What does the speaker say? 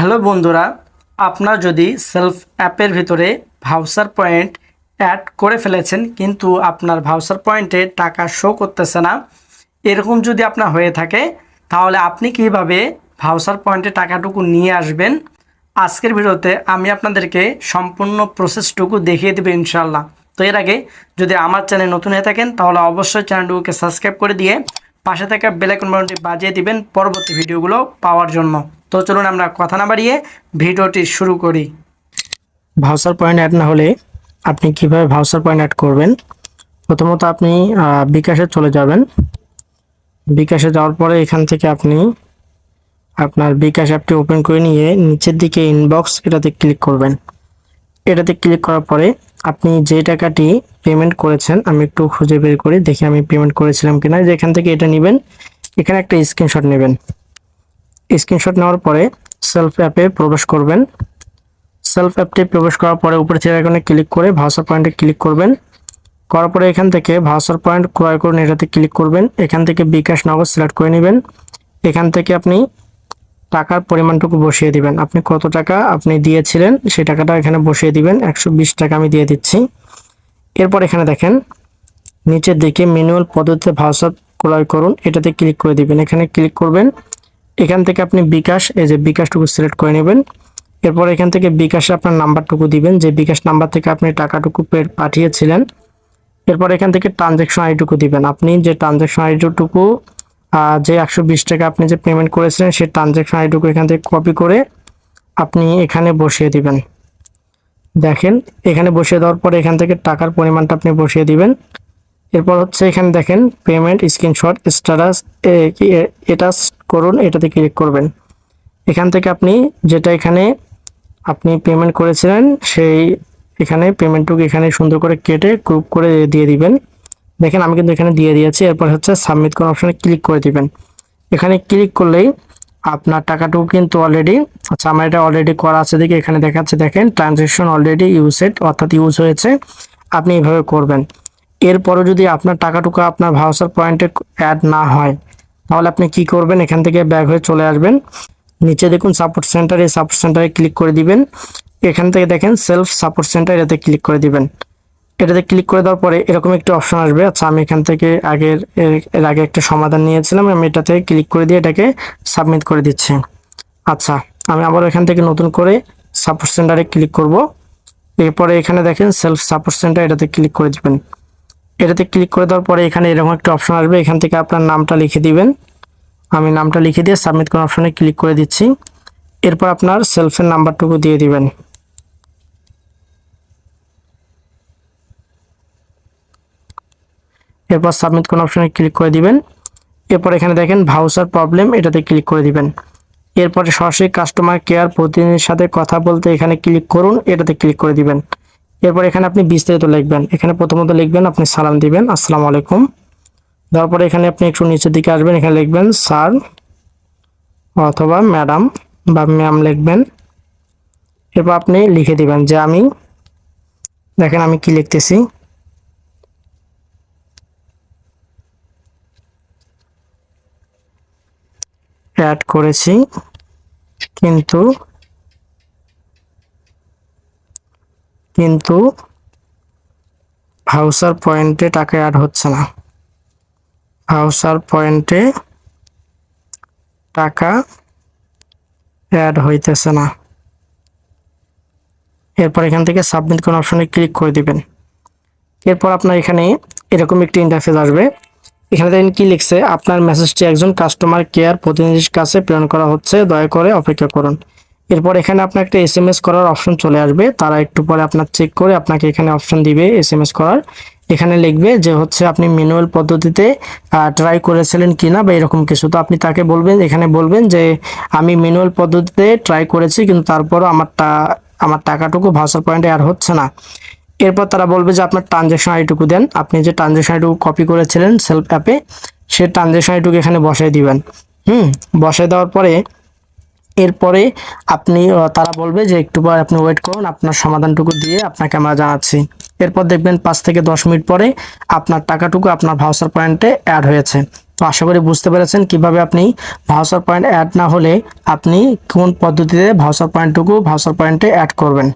Hello বন্ধুরা, আপনার যদি সেলফ অ্যাপের ভিতরে ভাউচার পয়েন্ট অ্যাড করে ফেলেছেন, কিন্তু আপনার ভাউচার পয়েন্টে টাকা শো করতেছে না, এরকম যদি আপনার হয়ে থাকে, তাহলে আপনি কীভাবে ভাউচার পয়েন্টে টাকাটুকু নিয়ে আসবেন? আজকের ভিডিওতে আমি আপনাদেরকে সম্পূর্ণ প্রসেসটুকু দেখিয়ে দেবো ইনশাল্লাহ তো এর আগে যদি আমার চ্যানেল নতুন হয়ে থাকেন, তাহলে অবশ্যই চ্যানেলটুকুকে সাবস্ক্রাইব করে দিয়ে পাশে থাকা বেলাইকন বাটনটি বাজিয়ে দিবেন পরবর্তী ভিডিওগুলো পাওয়ার জন্য। তো চলুন আমরা কথা না বাড়িয়ে ভিডিওটি শুরু করি। ভাউচার পয়েন্ট অ্যাড না হলে আপনি কীভাবে ভাউচার পয়েন্ট অ্যাড করবেন? প্রথমত আপনি বিকাশে চলে যাবেন। বিকাশে যাওয়ার পরে এখান থেকে আপনি আপনার বিকাশ অ্যাপটি ওপেন করে নিয়ে নিচের দিকে ইনবক্স এটাতে ক্লিক করবেন। এটাতে ক্লিক করার পরে আপনি যে টাকাটি পেমেন্ট করেছেন, আমি একটু খুঁজে বের করি, দেখি আমি পেমেন্ট করেছিলাম কিনা। যে এখান থেকে এটা নেবেন, এখানে একটা স্ক্রিনশট নেবেন। স্ক্রিনশট নেওয়ার পরে সেলফ অ্যাপে প্রবেশ করবেন। সেলফ অ্যাপটি প্রবেশ করার পরে উপরে চেয়ার আইকনে ক্লিক করে ভাউচার পয়েন্টে ক্লিক করবেন। করার পরে এখান থেকে ভাউচার পয়েন্ট ক্রয় করুন, এটাতে ক্লিক করবেন। এখান থেকে বিকাশ নগদ সিলেক্ট করে নেবেন। এখান থেকে আপনি টাকার পরিমাণটুকু বসিয়ে দিবেন। আপনি কত টাকা আপনি দিয়েছিলেন, সেই টাকাটা এখানে বসিয়ে দিবেন। একশো বিশ টাকা আমি দিয়ে দিচ্ছি। এরপর এখানে দেখেন, নিচের দিকে ম্যানুয়াল পদ্ধতিতে ভাউচার ক্রয় করুন, এটাতে ক্লিক করে দিবেন। এখানে ক্লিক করবেন। এখান থেকে আপনি বিকাশ, এই যে বিকাশটুকু সিলেক্ট করে নেবেন। এরপর এখান থেকে বিকাশে আপনার নাম্বারটুকু দিবেন, যে বিকাশ নাম্বার থেকে আপনি টাকাটুকু পাঠিয়েছিলেন। এরপর এখান থেকে ট্রানজ্যাকশন আইডিটুকু দিবেন। আপনি যে ট্রানজ্যাকশন আইডিটুকু যে একশো বিশ টাকা আপনি যে পেমেন্ট করেছিলেন, সেই ট্রানজ্যাকশন আইডিটুকু এখান থেকে কপি করে আপনি এখানে বসিয়ে দিবেন। দেখেন, এখানে বসিয়ে দেওয়ার পরে এখান থেকে টাকার পরিমাণটা আপনি বসিয়ে দিবেন। এরপর হচ্ছে এখানে দেখেন পেমেন্ট স্ক্রিনশট স্ট্যাটাস এটা করুন, এটাতে ক্লিক করবেন। এখান থেকে আপনি যেটা এখানে আপনি পেমেন্ট করেছিলেন, সেই এখানে পেমেন্টটুকু এখানে সুন্দর করে কেটে গ্রুপ করে দিয়ে দিবেন। দেখেন আমি কিন্তু এখানে দিয়ে দিয়েছি, এরপর হচ্ছে সাবমিট কোন অপশানে ক্লিক করে দিবেন। এখানে ক্লিক করলেই আপনার টাকাটুকু কিন্তু অলরেডি আচ্ছা আমার এটা অলরেডি করা আছে দেখে এখানে দেখাচ্ছে, দেখেন ট্রানজেকশন অলরেডি ইউজেড অর্থাৎ ইউজ হয়েছে, আপনি এইভাবে করবেন। এরপরও যদি আপনার টাকাটুকু আপনার ভাউচার পয়েন্টে অ্যাড না হয়, তাহলে আপনি কি করবেন? এখান থেকে ব্যাক হয়ে চলে আসবেন। নিচে দেখুন সাপোর্ট সেন্টার এই সাপোর্ট সেন্টারে ক্লিক করে দিবেন। এখান থেকে দেখেন সেলফ সাপোর্ট সেন্টার এটাতে ক্লিক করে দিবেন। এটাতে ক্লিক করে দেওয়ার পরে এরকম একটা অপশন আসবে। আচ্ছা আমি এখান থেকে আগের, এর আগে একটা সমাধান নিয়েছিলাম, আমি এটাতে ক্লিক করে দিয়ে এটাকে সাবমিট করে দিচ্ছি। আচ্ছা আমি আবার এখান থেকে নতুন করে সাপোর্ট সেন্টারে ক্লিক করব। এরপরে এখানে দেখেন সেলফ সাপোর্ট সেন্টার এটাতে ক্লিক করে দিবেন। এটাতে ক্লিক করে দেওয়ার পরে এখানে এরকম একটা অপশন আসবে। এখান থেকে আপনার নামটা লিখে দিবেন। আমি নামটা লিখে দিয়ে সাবমিট করার অপশনে ক্লিক করে দিচ্ছি। এরপর আপনার সেলফের নাম্বারটুকু দিয়ে দিবেন। এরপর সাবমিট কোন অপশনে ক্লিক করে দিবেন। এরপর এখানে দেখেন ভাউচার প্রবলেম এটাতে ক্লিক করে দিবেন। এরপরে সরাসরি কাস্টমার কেয়ার প্রতিনিধির সাথে কথা বলতে এখানে ক্লিক করুন, এটাতে ক্লিক করে দিবেন। এরপর এখানে আপনি বিস্তারিত লিখবেন। এখানে প্রথমত লিখবেন, আপনি সালাম দিবেন, আসসালামু আলাইকুম। দেওয়ার পরে এখানে আপনি একটু নিচের দিকে আসবেন, এখানে লিখবেন, স্যার অথবা ম্যাডাম বা ম্যাম লিখবেন। এরপর আপনি লিখে দিবেন যে আমি, দেখেন আমি কি লিখতেছি। অ্যাড করেছি, কিন্তু কিন্তু ভাউচার পয়েন্টে টাকা অ্যাড হচ্ছে না। ভাউচার পয়েন্টে টাকা অ্যাড হইতেছে না। এরপর এখান থেকে সাবমিট কোন অপশনে ক্লিক করে দিবেন। এরপর আপনার এখানে এরকম একটি ইন্টারফেস আসবে। এখানে দেখেন কি লিখছে, আপনার মেসেজটি একজন কাস্টমার কেয়ার প্রতিনিধির কাছে প্রেরণ করা হচ্ছে, দয়া করে অপেক্ষা করুন। এরপর এখানে আপনার একটা এস এম এস করার অপশন চলে আসবে। তারা একটু পরে আপনার চেক করে আপনাকে এখানে অপশন দিবে এস এম এস করার। এখানে লিখবে যে হচ্ছে আপনি ম্যানুয়াল পদ্ধতিতে ট্রাই করেছিলেন কিনা বা এরকম কিছু। তো আপনি তাকে বলবেন, এখানে বলবেন যে আমি ম্যানুয়াল পদ্ধতিতে ট্রাই করেছি কিন্তু তারপরও আমার আমার টাকাটুকু ভাউচার পয়েন্টে আর হচ্ছে না। এরপর তারা বলবে যে আপনার ট্রানজ্যাকশন আইটুকু দেন। আপনি যে ট্রানজ্যাকশন আইটুকু কপি করেছিলেন সেলফ অ্যাপে সে ট্রানজ্যাকশন আইটুকু এখানে বসাই দিবেন। হুম বসাই দেওয়ার পরে এরপরে আপনি তারা বলবে যে একটু পর আপনি ওয়েট করুন, আপনার সমাধানটুকু দিয়ে আপনাকে আমরা জানাচ্ছি। এরপর দেখবেন পাঁচ থেকে দশ মিনিট পরে আপনার টাকাটুকু আপনার ভাউসার পয়েন্টে অ্যাড হয়েছে। তো আশা করি বুঝতে পেরেছেন কীভাবে আপনি ভাউসার পয়েন্ট অ্যাড না হলে আপনি কোন পদ্ধতিতে ভাউসার পয়েন্টটুকু ভাউসার পয়েন্টে অ্যাড করবেন।